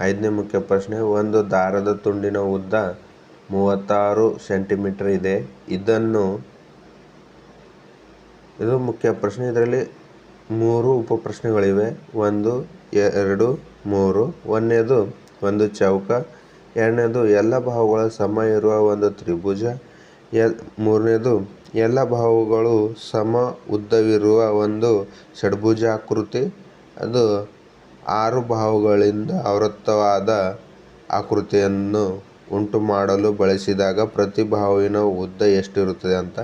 ಐದನೇ ಮುಖ್ಯ ಪ್ರಶ್ನೆ, ಒಂದು ದಾರದ ತುಂಡಿನ ಉದ್ದ ಮೂವತ್ತಾರು ಸೆಂಟಿಮೀಟರ್ ಇದೆ. ಇದನ್ನು, ಇದು ಮುಖ್ಯ ಪ್ರಶ್ನೆ. ಇದರಲ್ಲಿ ಮೂರು ಉಪ ಪ್ರಶ್ನೆಗಳಿವೆ. ಒಂದು, ಎರಡು, ಮೂರು. ಒಂದನೇದು ಒಂದು ಚೌಕ. ಎರಡನೇದು ಎಲ್ಲ ಬಾಹುಗಳ ಸಮ ಇರುವ ಒಂದು ತ್ರಿಭುಜ. ಎಲ್, ಮೂರನೇದು ಎಲ್ಲ ಬಾಹುಗಳು ಸಮ ಉದ್ದವಿರುವ ಒಂದು ಷಡ್ಭುಜಾಕೃತಿ. ಅದು ಆರು ಬಾಹುಗಳಿಂದ ಆವೃತ್ತವಾದ ಆಕೃತಿಯನ್ನು ಉಂಟು ಮಾಡಲು ಬಳಸಿದಾಗ ಪ್ರತಿ ಬಾಹುವಿನ ಉದ್ದ ಎಷ್ಟಿರುತ್ತದೆ ಅಂತ.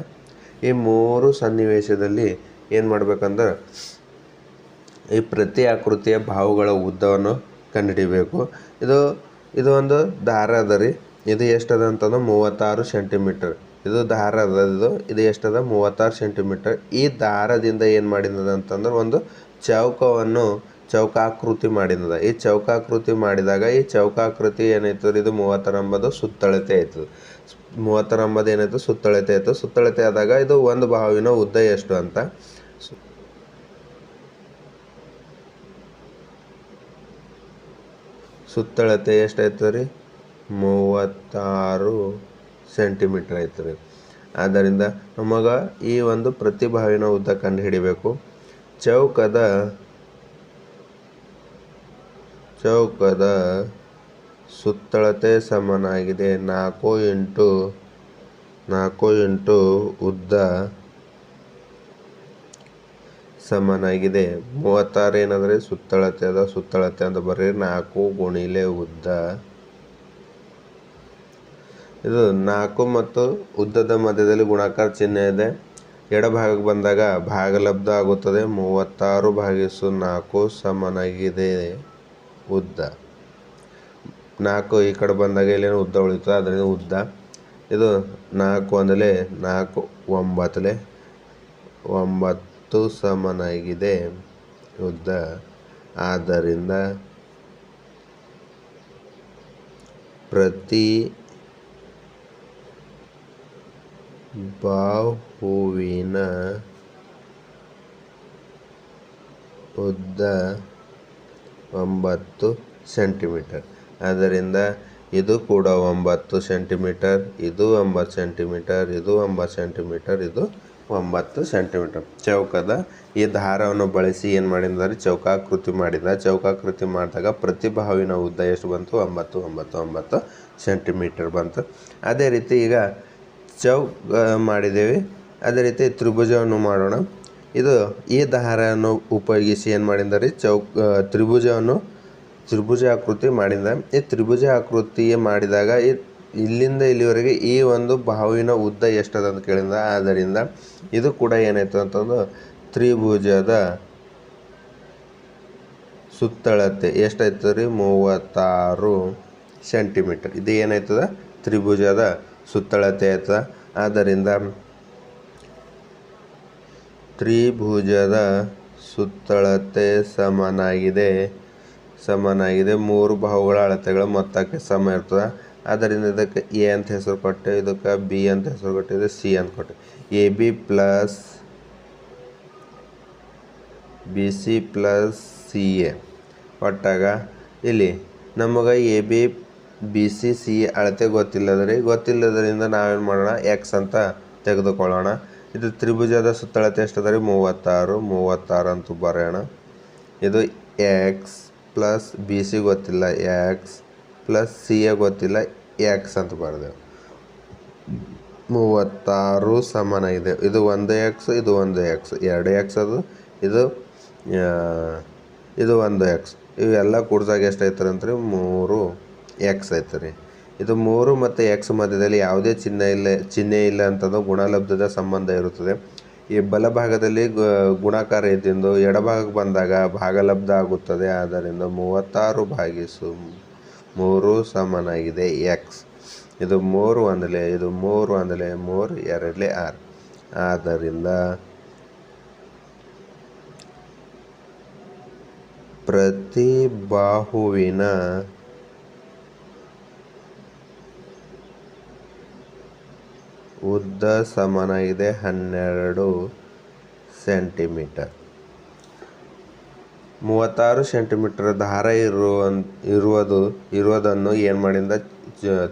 ಈ ಮೂರು ಸನ್ನಿವೇಶದಲ್ಲಿ ಏನು ಮಾಡ್ಬೇಕಂದ್ರೆ ಈ ಪ್ರತಿ ಆಕೃತಿಯ ಬಾಹುಗಳ ಉದ್ದವನ್ನು ಕಂಡುಹಿಡಿಬೇಕು. ಇದು ಇದು ಒಂದು ದಾರ ಅದ ರೀ. ಇದು ಎಷ್ಟದ ಅಂತಂದ್ರೆ ಮೂವತ್ತಾರು ಸೆಂಟಿಮೀಟರ್. ಇದು ದಾರ ಅದ, ಇದು ಇದು ಎಷ್ಟದ? ಮೂವತ್ತಾರು ಸೆಂಟಿಮೀಟರ್. ಈ ದಾರದಿಂದ ಏನು ಮಾಡಿದ ಅಂತಂದ್ರೆ ಒಂದು ಚೌಕವನ್ನು ಚೌಕಾಕೃತಿ ಮಾಡಿದ ಈ ಚೌಕಾಕೃತಿ ಮಾಡಿದಾಗ ಈ ಚೌಕಾಕೃತಿ ಏನಾಯ್ತದ? ಇದು ಮೂವತ್ತರಂಬದು ಸುತ್ತಳತೆ ಆಯ್ತದ. ಮೂವತ್ತರ ಎಂಬುದು ಏನಾಯ್ತು? ಸುತ್ತಳತೆ ಆಯಿತು. ಸುತ್ತಳತೆ ಆದಾಗ ಇದು ಒಂದು ಬಾವಿನ ಉದ್ದ ಎಷ್ಟು ಅಂತ? ಸುತ್ತಳತೆ ಎಷ್ಟಾಯ್ತು ರೀ? ಮೂವತ್ತಾರು ಸೆಂಟಿಮೀಟರ್ ಆಯ್ತು ರೀ. ಆದ್ದರಿಂದ ನಮಗೆ ಈ ಒಂದು ಪ್ರತಿ ಬಾವಿನ ಉದ್ದ ಕಂಡು ಹಿಡಿಬೇಕು. ಚೌಕದ ಚೌಕದ ಸುತ್ತಳತೆ ಸಮನಾಗಿದೆ. ನಾಲ್ಕು ಇಂಟು ನಾಲ್ಕು ಇಂಟು ಉದ್ದ ಸಮನಾಗಿದೆ. ಮೂವತ್ತಾರು ಏನಂದ್ರೆ ಸುತ್ತಳತೆ ಅದ, ಸುತ್ತಳತೆ ಅಂತ ಬರ್ರಿ ನಾಲ್ಕು ಗುಣಿಲೆ ಉದ್ದ. ಇದು ನಾಲ್ಕು ಮತ್ತು ಉದ್ದದ ಮಧ್ಯದಲ್ಲಿ ಗುಣಾಕಾರ ಚಿಹ್ನೆ ಇದೆ. ಎಡಭಾಗಕ್ಕೆ ಬಂದಾಗ ಭಾಗಲಬ್ಧ ಆಗುತ್ತದೆ. ಮೂವತ್ತಾರು ಭಾಗಿಸು ನಾಲ್ಕು ಸಮನಾಗಿದೆ. ಉದ್ದ. ನಾಲ್ಕು ಈ ಕಡೆ ಬಂದಾಗ ಇಲ್ಲೇನು ಉದ್ದ ಉಳಿತದೆ ಅದರಿಂದ ಉದ್ದ. ಇದು ನಾಲ್ಕು ಅಂದಲೇ ನಾಲ್ಕು ಒಂಬತ್ತಲೆ ಒಂಬತ್ತು ಸಮನಾಗಿದೆ ಉದ್ದ. ಆದ್ದರಿಂದ ಪ್ರತಿ ಬಾಹುವಿನ ಉದ್ದ ಒಂಬತ್ತು ಸೆಂಟಿಮೀಟರ್. ಆದ್ದರಿಂದ ಇದು ಕೂಡ ಒಂಬತ್ತು ಸೆಂಟಿಮೀಟರ್, ಇದು ಒಂಬತ್ತು ಸೆಂಟಿಮೀಟರ್, ಇದು ಒಂಬತ್ತು ಸೆಂಟಿಮೀಟರ್, ಇದು ಒಂಬತ್ತು ಸೆಂಟಿಮೀಟರ್. ಚೌಕದ ಈ ದಾರವನ್ನು ಬಳಸಿ ಏನು ಮಾಡಿದ್ದಾರೆ? ಚೌಕಾಕೃತಿ ಮಾಡಿದ ಚೌಕಾಕೃತಿ ಮಾಡಿದಾಗ ಪ್ರತಿ ಬಾವಿನ ಉದ್ದ ಎಷ್ಟು ಬಂತು? ಒಂಬತ್ತು ಒಂಬತ್ತು ಒಂಬತ್ತು ಸೆಂಟಿಮೀಟರ್ ಬಂತು. ಅದೇ ರೀತಿ ಈಗ ಚೌಕ ಮಾಡಿದ್ದೇವೆ. ಅದೇ ರೀತಿ ತ್ರಿಭುಜವನ್ನು ಮಾಡೋಣ. ಇದು ಈ ದಾರವನ್ನು ಉಪಯೋಗಿಸಿ ಏನು ಮಾಡಿದ್ದಾರೆ? ಚೌಕ್ ತ್ರಿಭುಜವನ್ನು ತ್ರಿಭುಜ ಆಕೃತಿ ಮಾಡಿದ ಈ ತ್ರಿಭುಜ ಆಕೃತಿ ಮಾಡಿದಾಗ ಇಲ್ಲಿಂದ ಇಲ್ಲಿವರೆಗೆ ಈ ಒಂದು ಬಾವಿನ ಉದ್ದ ಎಷ್ಟದ ಅಂತ ಕೇಳಿದ ಆದ್ದರಿಂದ ಇದು ಕೂಡ ಏನಾಯ್ತು ಅಂತಂದು ತ್ರಿಭುಜದ ಸುತ್ತಳತೆ ಎಷ್ಟಾಯ್ತದ ರೀ? ಮೂವತ್ತಾರು ಸೆಂಟಿಮೀಟರ್. ಇದು ಏನಾಯ್ತದ? ತ್ರಿಭುಜದ ಸುತ್ತಳತೆ ಆಯ್ತದ. ಆದ್ದರಿಂದ ತ್ರಿಭುಜದ ಸುತ್ತಳತೆ ಸಮನಾಗಿದೆ. ಸಮನಾಗಿದೆ. ಮೂರು ಬಾಹುಗಳ ಅಳತೆಗಳ ಮೊತ್ತಕ್ಕೆ ಸಮ ಇರ್ತದೆ. ಆದ್ದರಿಂದ ಇದಕ್ಕೆ ಎ ಅಂತ ಹೆಸರು ಕೊಟ್ಟೆ, ಇದಕ್ಕೆ ಬಿ ಅಂತ ಹೆಸರು ಕೊಟ್ಟೆ ಇದು ಸಿ ಅಂತ ಕೊಟ್ಟೆ. A, B plus B, C plus C, A. ಕೊಟ್ಟಾಗ ಇಲ್ಲಿ ನಮಗೆ A, B B, C C ಅಳತೆ ಗೊತ್ತಿಲ್ಲದ್ರಿ. ಗೊತ್ತಿಲ್ಲದರಿಂದ ನಾವೇನು ಮಾಡೋಣ? ಎಕ್ಸ್ ಅಂತ ತೆಗೆದುಕೊಳ್ಳೋಣ. ಇದು ತ್ರಿಭುಜದ ಸುತ್ತಳತೆ ಎಷ್ಟದ ರೀ ಮೂವತ್ತಾರು ಮೂವತ್ತಾರು ಅಂತ ಬರೆಯೋಣ. ಇದು ಎಕ್ಸ್ ಪ್ಲಸ್ ಬಿ ಸಿ ಗೊತ್ತಿಲ್ಲ ಎಕ್ಸ್ ಪ್ಲಸ್ ಸಿ ಎ ಗೊತ್ತಿಲ್ಲ ಎಕ್ಸ್ ಅಂತ ಬರೆದೆವು ಮೂವತ್ತಾರು ಸಮಾನಾಗಿದೆ ಇದು. ಒಂದು ಎಕ್ಸ್ ಇದು ಒಂದು ಎಕ್ಸ್ ಎರಡು ಎಕ್ಸ್ ಅದು, ಇದು ಇದು ಒಂದು ಎಕ್ಸ್ ಇವೆಲ್ಲ ಕೂಡ್ದಾಗ ಎಷ್ಟು ಐತ್ರಿ ಅಂತ್ರಿ ಮೂರು ಎಕ್ಸ್ ಐತ್ರಿ ರೀ ಇದು ಮೂರು ಮತ್ತು ಎಕ್ಸ್ ಮಧ್ಯದಲ್ಲಿ ಯಾವುದೇ ಚಿಹ್ನೆ ಇಲ್ಲ ಚಿಹ್ನೆ ಇಲ್ಲ ಅಂತಂದು ಗುಣಲಬ್ಧದ ಸಂಬಂಧ ಇರುತ್ತದೆ. ಈ ಬಲಭಾಗದಲ್ಲಿ ಗುಣಕಾರ ಇದ್ದಿಂದು ಎಡಭಾಗಕ್ಕೆ ಬಂದಾಗ ಭಾಗಲಬ್ಧ ಆಗುತ್ತದೆ. ಆದ್ದರಿಂದ ಮೂವತ್ತಾರು ಭಾಗಿಸು ಮೂರು ಸಮನಾಗಿದೆ ಎಕ್ಸ್ ಇದು ಮೂರು ಒಂದಲೆ ಇದು ಮೂರು ಒಂದಲೆ ಮೂರು ಎರಡಲೆ ಆರು ಆದ್ದರಿಂದ ಪ್ರತಿ ಬಾಹುವಿನ ಉದ್ದ ಸಮನಾಗಿದೆ ಹನ್ನೆರಡು ಸೆಂಟಿಮೀಟರ್. ಮೂವತ್ತಾರು ಸೆಂಟಿಮೀಟರ್ ದಾರ ಇರುವ ಇರುವುದು, ಇರುವುದನ್ನು ಏನು ಮಾಡಿದ?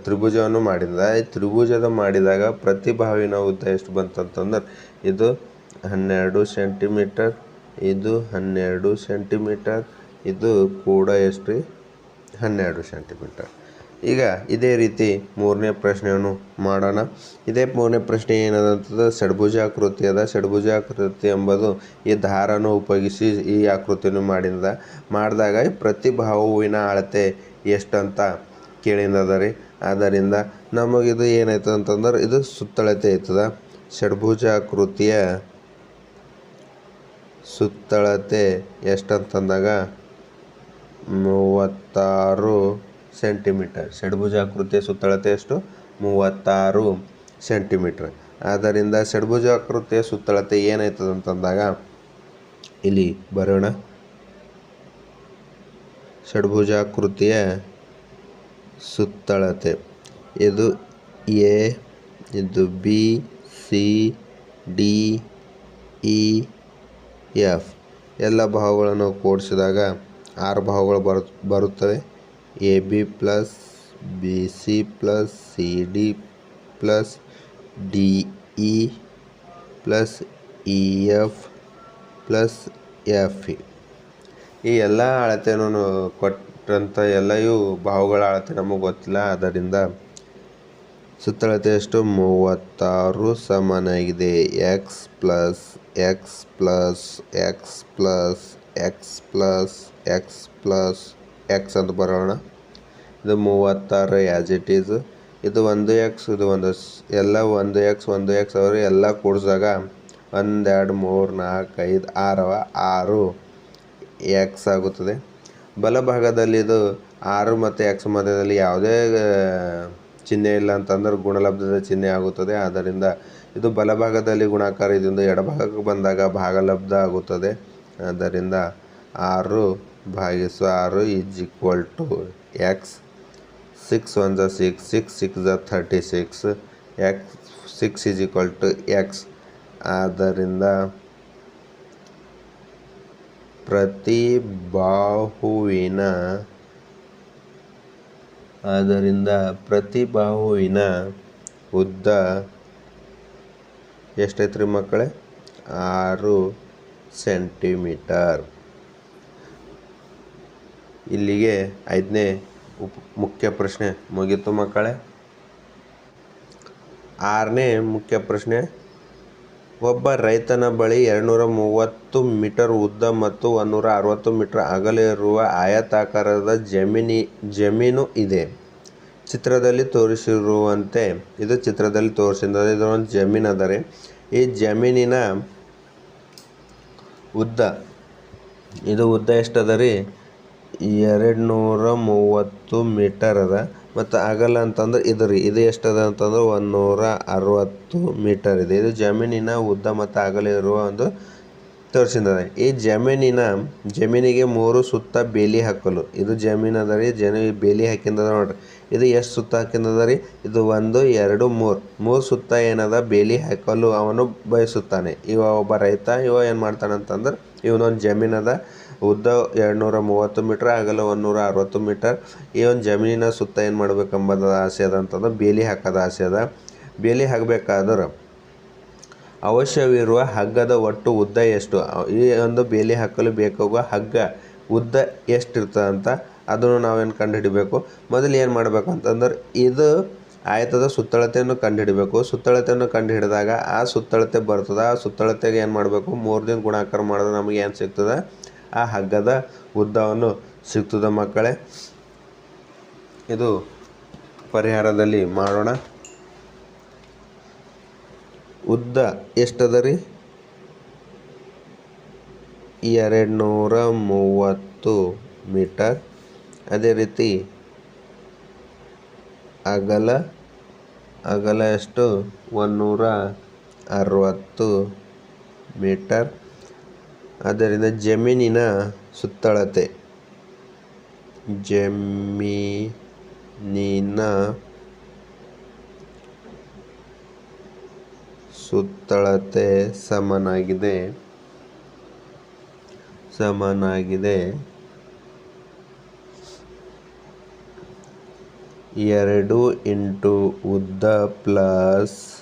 ತ್ರಿಭುಜವನ್ನು ಮಾಡಿದ. ತ್ರಿಭುಜದ ಮಾಡಿದಾಗ ಪ್ರತಿ ಬಾವಿನ ಉದ್ದ ಎಷ್ಟು ಬಂತಂತಂದ್ರೆ, ಇದು ಹನ್ನೆರಡು ಸೆಂಟಿಮೀಟರ್, ಇದು ಹನ್ನೆರಡು ಸೆಂಟಿಮೀಟರ್, ಇದು ಕೂಡ ಎಷ್ಟು? ಹನ್ನೆರಡು ಸೆಂಟಿಮೀಟರ್. ಈಗ ಇದೇ ರೀತಿ ಮೂರನೇ ಪ್ರಶ್ನೆಯನ್ನು ಮಾಡೋಣ. ಇದೇ ಮೂರನೇ ಪ್ರಶ್ನೆ ಏನದಂತಂದ್ರೆ ಷಡ್ಭುಜಾಕೃತಿ ಅದ. ಷಡ್ಭುಜಾಕೃತಿ ಎಂಬುದು ಈ ದಾರನ್ನು ಉಪಯೋಗಿಸಿ ಈ ಆಕೃತಿಯನ್ನು ಮಾಡಿದ. ಮಾಡಿದಾಗ ಪ್ರತಿ ಬಾಹುವಿನ ಅಳತೆ ಎಷ್ಟಂತ ಕೇಳಿಂದದ ರೀ ಆದ್ದರಿಂದ ನಮಗಿದು ಏನಾಯ್ತದ ಅಂತಂದ್ರೆ, ಇದು ಸುತ್ತಳತೆ ಐತದ ಷಡ್ಭುಜಾಕೃತಿಯ ಸುತ್ತಳತೆ ಎಷ್ಟಂತಂದಾಗ, ಮೂವತ್ತಾರು ಸೆಂಟಿಮೀಟರ್. ಷಡ್ಭುಜಾಕೃತಿಯ ಸುತ್ತಳತೆ ಎಷ್ಟು? ಮೂವತ್ತಾರು ಸೆಂಟಿಮೀಟರ್. ಆದ್ದರಿಂದ ಷಡ್ಭುಜಾಕೃತಿಯ ಸುತ್ತಳತೆ ಏನಾಯ್ತದ ಅಂತಂದಾಗ, ಇಲ್ಲಿ ಬರೋಣ. ಷಡ್ಭುಜಾಕೃತಿಯ ಸುತ್ತಳತೆ. ಇದು ಎ, ಇದು B, C, D, E, F. ಎಲ್ಲ ಭಾವಗಳನ್ನು ಕೂಡಿಸಿದಾಗ ಆರು ಭಾವಗಳು ಬರು, ಬರುತ್ತವೆ. A B plus B C plus C D plus D E plus E F plus F E ಈ ಎಲ್ಲ ಅಳತೆನೂ ಕೊಟ್ಟಂಥ ಎಲ್ಲ ಇವು ಅಳತೆ ನಮಗೆ ಗೊತ್ತಿಲ್ಲ. ಆದ್ದರಿಂದ ಸುತ್ತಳತೆ ಎಷ್ಟು ಮೂವತ್ತಾರು ಸಮನಾಗಿದೆ X plus X plus X plus X plus X plus X ಅಂತ ಬರೋಣ. ಇದು ಮೂವತ್ತಾರು ಆ್ಯಸ್ ಇಟ್ ಈಸ್ ಇದು ಒಂದು ಎಕ್ಸ್ ಇದು ಒಂದು ಎಲ್ಲ ಒಂದು ಎಕ್ಸ್ ಒಂದು ಎಕ್ಸ್ ಅವರು ಎಲ್ಲ ಕೂಡಿಸಿದಾಗ ಒಂದು, ಎರಡು, ಮೂರು, ನಾಲ್ಕು, ಐದು ಆರವ ಆರು ಎಕ್ಸ್ ಆಗುತ್ತದೆ. ಬಲಭಾಗದಲ್ಲಿ ಇದು ಆರು ಮತ್ತು ಎಕ್ಸ್ ಮಧ್ಯದಲ್ಲಿ ಯಾವುದೇ ಚಿಹ್ನೆ ಇಲ್ಲ ಅಂತಂದ್ರೆ ಗುಣಲಬ್ಧದ ಚಿಹ್ನೆ ಆಗುತ್ತದೆ. ಆದ್ದರಿಂದ ಇದು ಬಲಭಾಗದಲ್ಲಿ ಗುಣಾಕಾರ ಇದರಿಂದ ಎಡಭಾಗಕ್ಕೆ ಬಂದಾಗ ಭಾಗಲಬ್ಧ ಆಗುತ್ತದೆ. ಆದ್ದರಿಂದ ಆರು ಭಾಗಿಸು ಆರು is equal to X six one ಝ six six six ಝ thirty six X six is equal to X ಆದ್ದರಿಂದ ಪ್ರತಿ ಬಾಹುವಿನ ಆದ್ದರಿಂದ ಪ್ರತಿ ಬಾಹುವಿನ ಉದ್ದ ಎಷ್ಟೈತ್ರಿ ಮಕ್ಕಳೇ? ಆರು ಸೆಂಟಿಮೀಟರ್. ಇಲ್ಲಿಗೆ ಐದನೇ ಉಪ್, ಮುಖ್ಯ ಪ್ರಶ್ನೆ ಮುಗಿತು ಮಕ್ಕಳೇ. ಆರನೇ ಮುಖ್ಯ ಪ್ರಶ್ನೆ, ಒಬ್ಬ ರೈತನ ಬಳಿ ಎರಡುನೂರ ಮೂವತ್ತು ಮೀಟರ್ ಉದ್ದ ಮತ್ತು ಒಂದೂರ ಅರವತ್ತು ಮೀಟರ್ ಅಗಲ ಇರುವ ಆಯತಾಕಾರದ ಜಮೀನಿ, ಜಮೀನು ಇದೆ. ಚಿತ್ರದಲ್ಲಿ ತೋರಿಸಿರುವಂತೆ, ಇದು ಚಿತ್ರದಲ್ಲಿ ತೋರಿಸಿದ ಇದೊಂದು ಜಮೀನು ಅದ ರೀ ಈ ಜಮೀನಿನ ಉದ್ದ, ಇದು ಉದ್ದ ಎಷ್ಟು ಅದ ರೀ ಎರಡು ನೂರ ಮೂವತ್ತು ಮೀಟರ್ ಅದ. ಮತ್ತು ಅಗಲ ಅಂತಂದ್ರೆ ಇದು ರೀ, ಇದು ಎಷ್ಟು ಅದ ಅಂತಂದ್ರೆ ಒಂದು ನೂರ ಅರವತ್ತು ಮೀಟರ್ ಇದೆ. ಇದು ಜಮೀನಿನ ಉದ್ದ ಮತ್ತು ಅಗಲ ಇರುವ ಒಂದು ತೋರಿಸಿದ್ದಾರೆ. ಈ ಜಮೀನಿನ ಜಮೀನಿಗೆ ಮೂರು ಸುತ್ತ ಬೇಲಿ ಹಾಕಲು. ಇದು ಜಮೀನು ಅದ ರೀ, ಜನ ಬೇಲಿ ಹಾಕಿಂದದ ನೋಡ್ರಿ. ಇದು ಎಷ್ಟು ಸುತ್ತ ಹಾಕಿಂದದ ರೀ, ಇದು ಒಂದು, ಎರಡು, ಮೂರು. ಮೂರು ಸುತ್ತ ಏನದ, ಬೇಲಿ ಹಾಕಲು ಅವನು ಬಯಸುತ್ತಾನೆ. ಇವ ಒಬ್ಬ ರೈತ, ಇವ ಏನು ಮಾಡ್ತಾನಂತಂದ್ರೆ, ಇವನೊಂದು ಜಮೀನದ ಉದ್ದ ಎರಡು ನೂರ ಮೂವತ್ತು ಮೀಟ್ರ್, ಅಗಲ ಒಂದು ನೂರ ಅರವತ್ತು ಮೀಟರ್. ಈ ಒಂದು ಜಮೀನಿನ ಸುತ್ತ ಏನು ಮಾಡ್ಬೇಕಂಬದ ಆಸೆ ಅದ ಅಂತಂದ್ರೆ ಬೇಲಿ ಹಾಕೋದು ಆಸೆ ಅದ. ಬೇಲಿ ಹಾಕಬೇಕಾದ್ರೆ ಅವಶ್ಯವಿರುವ ಹಗ್ಗದ ಒಟ್ಟು ಉದ್ದ ಎಷ್ಟು? ಈ ಒಂದು ಬೇಲಿ ಹಾಕಲು ಬೇಕಾಗುವ ಹಗ್ಗ ಉದ್ದ ಎಷ್ಟಿರ್ತದೆ ಅಂತ ಅದನ್ನು ನಾವೇನು ಕಂಡುಹಿಡಬೇಕು? ಮೊದಲು ಏನು ಮಾಡಬೇಕು ಅಂತಂದ್ರೆ ಇದು ಆಯತದ ಸುತ್ತಳತೆಯನ್ನು ಕಂಡುಹಿಡಬೇಕು. ಸುತ್ತಳತೆಯನ್ನು ಕಂಡುಹಿಡಿದಾಗ ಆ ಸುತ್ತಳತೆ ಬರ್ತದೆ. ಆ ಸುತ್ತಳತೆಗೆ ಏನು ಮಾಡಬೇಕು? ಮೂರು ದಿನ ಗುಣಾಕಾರ ಮಾಡಿದ್ರೆ ನಮಗೆ ಏನು ಸಿಗ್ತದೆ? ಆ ಹಗ್ಗದ ಉದ್ದವನ್ನು ಸಿಗ್ತದೆ ಮಕ್ಕಳೇ? ಇದು ಪರಿಹಾರದಲ್ಲಿ ಮಾಡೋಣ. ಉದ್ದ ಎಷ್ಟದ ರೀ ಎರಡು ನೂರ ಮೂವತ್ತು ಮೀಟರ್. ಅದೇ ರೀತಿ ಅಗಲ ಅಗಲ ಎಷ್ಟು? ಒಂದುನೂರ ಅರವತ್ತು ಮೀಟರ್. ಆದ್ದರಿಂದ ಜಮೀನಿನ ಸುತ್ತಳತೆ. ಜಮೀನಿನ ಸುತ್ತಳತೆ ಸಮನಾಗಿದೆ. ಸಮನಾಗಿದೆ. ಎರಡು ಇಂಟು ಉದ್ದ ಪ್ಲಸ್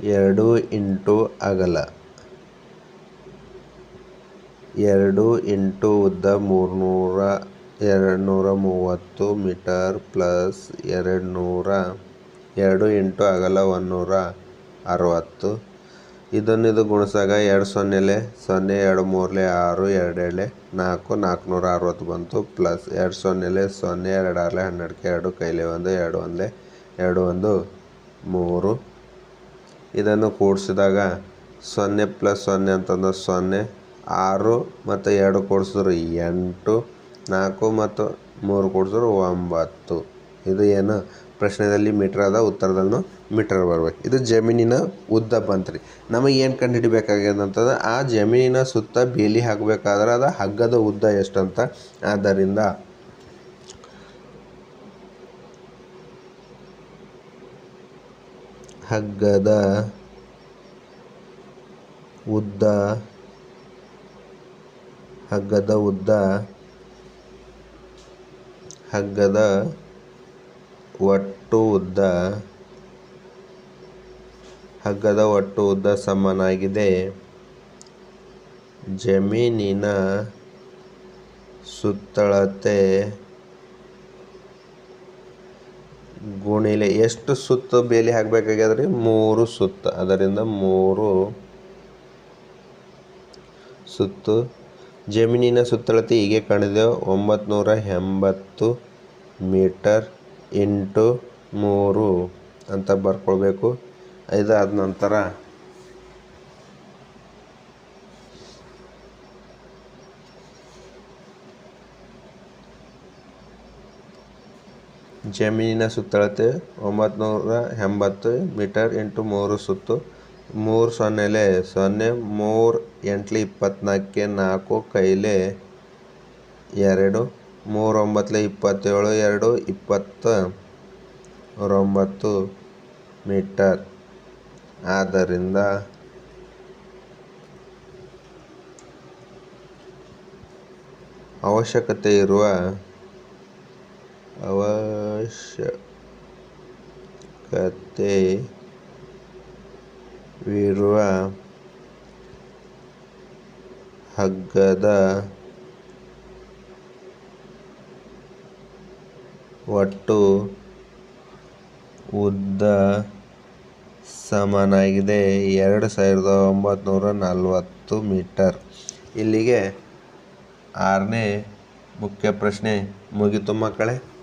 ಎರಡು ಇಂಟು ಅಗಲ. ಎರಡು ಇಂಟು ಉದ್ದ ಮೂರುನೂರ ಎರಡು ನೂರ ಮೂವತ್ತು ಮೀಟರ್ ಪ್ಲಸ್ ಎರಡು ಇಂಟು ಅಗಲ ಒಂದುನೂರ ಅರವತ್ತು. ಇದನ್ನು ಇದು ಗುಣಿಸಾಗ ಎರಡು ಸೊನ್ನೆಲೆ, ಸೊನ್ನೆ ಎರಡು ಮೂರಲೆ ಆರು ಎರಡು ಎರಡಲೆ ನಾಲ್ಕು, ನಾಲ್ಕುನೂರ ಅರವತ್ತು ಬಂತು. ಪ್ಲಸ್ ಎರಡು ಸೊನ್ನೆಲೆ, ಸೊನ್ನೆ, ಎರಡು ಆರಲೆ ಹನ್ನೆರಡಕ್ಕೆ ಎರಡು, ಕೈಲೆ ಒಂದು, ಎರಡು ಒಂದೇ ಎರಡು ಒಂದು, ಮೂರು. ಇದನ್ನು ಕೂಡಿಸಿದಾಗ ಸೊನ್ನೆ ಪ್ಲಸ್ ಸೊನ್ನೆ ಅಂತಂದ್ರೆ ಸೊನ್ನೆ ಆರು ಮತ್ತು ಎರಡು ಕೂಡಿಸಿದ್ರು ಎಂಟು, ನಾಲ್ಕು ಮತ್ತು ಮೂರು ಕೂಡಿಸಿದ್ರು ಒಂಬತ್ತು. ಇದು ಏನು? ಪ್ರಶ್ನೆಯಲ್ಲಿ ಮೀಟ್ರ್ ಅದ ಉತ್ತರದಲ್ಲೂ ಮೀಟರ್ ಬರ್ಬೇಕು ಇದು ಜಮೀನಿನ ಉದ್ದ ಬಂತ್ರಿ ನಮಗೆ ಏನು ಕಂಡು ಆ ಜಮೀನಿನ ಸುತ್ತ ಬೇಲಿ ಹಾಕಬೇಕಾದ್ರೆ ಅದು ಹಗ್ಗದ ಉದ್ದ ಎಷ್ಟು ಅಂತ ಆದ್ದರಿಂದ ಹಗ್ಗದ ಉದ್ದ ಹಗ್ಗದ ಉದ್ದ, ಹಗ್ಗದ ಒಟ್ಟು ಉದ್ದ, ಹಗ್ಗದ ಒಟ್ಟು ಉದ್ದ ಸಮನಾಗಿದೆ. ಜಮೀನಿನ ಸುತ್ತಳತೆ ಗುಣಿಲೆ, ಎಷ್ಟು ಸುತ್ತು ಬೇಲಿ ಹಾಕಬೇಕಾಗ್ಯದ್ರಿ? ಮೂರು ಸುತ್ತ. ಅದರಿಂದ ಮೂರು ಸುತ್ತು ಜಮೀನಿನ ಸುತ್ತಳತೆ ಹೀಗೆ ಕಾಣಿದೆ. ಒಂಬತ್ನೂರ ಎಂಬತ್ತು ಮೀಟರ್ ಇಂಟು ಮೂರು ಅಂತ ಬರ್ಕೊಳ್ಬೇಕು. ಇದಾದ ನಂತರ ಜಮೀನಿನ ಸುತ್ತಳತೆ ಒಂಬತ್ನೂರ ಎಂಬತ್ತು ಮೀಟರ್ ಇಂಟು ಮೂರು ಸುತ್ತು. ಮೂರು ಸೊನ್ನೆಲೆ, ಸೊನ್ನೆ, ಮೂರು, ಎಂಟ್ಲಿ ಇಪ್ಪತ್ನಾಲ್ಕೆ ನಾಲ್ಕು, ಕೈಲೆ ಎರಡು ಮೂರು ಒಂಬತ್ತಲೆ ಇಪ್ಪತ್ತೇಳು, ಎರಡು ಇಪ್ಪತ್ತ ಒಂಬತ್ತು ಮೀಟರ್. ಆದ್ದರಿಂದ ಅವಶ್ಯಕತೆ ಇರುವ ಅವಶ್ಯಕತೆ ವಿರುವ ಹಗ್ಗದ ಒಟ್ಟು ಉದ್ದ ಸಮನಾಗಿದೆ. ಎರಡು ಸಾವಿರದ ಒಂಬತ್ನೂರ ನಲವತ್ತು ಮೀಟರ್. ಇಲ್ಲಿಗೆ ಆರನೇ ಮುಖ್ಯ ಪ್ರಶ್ನೆ ಮುಗಿತು ಮಕ್ಕಳೇ.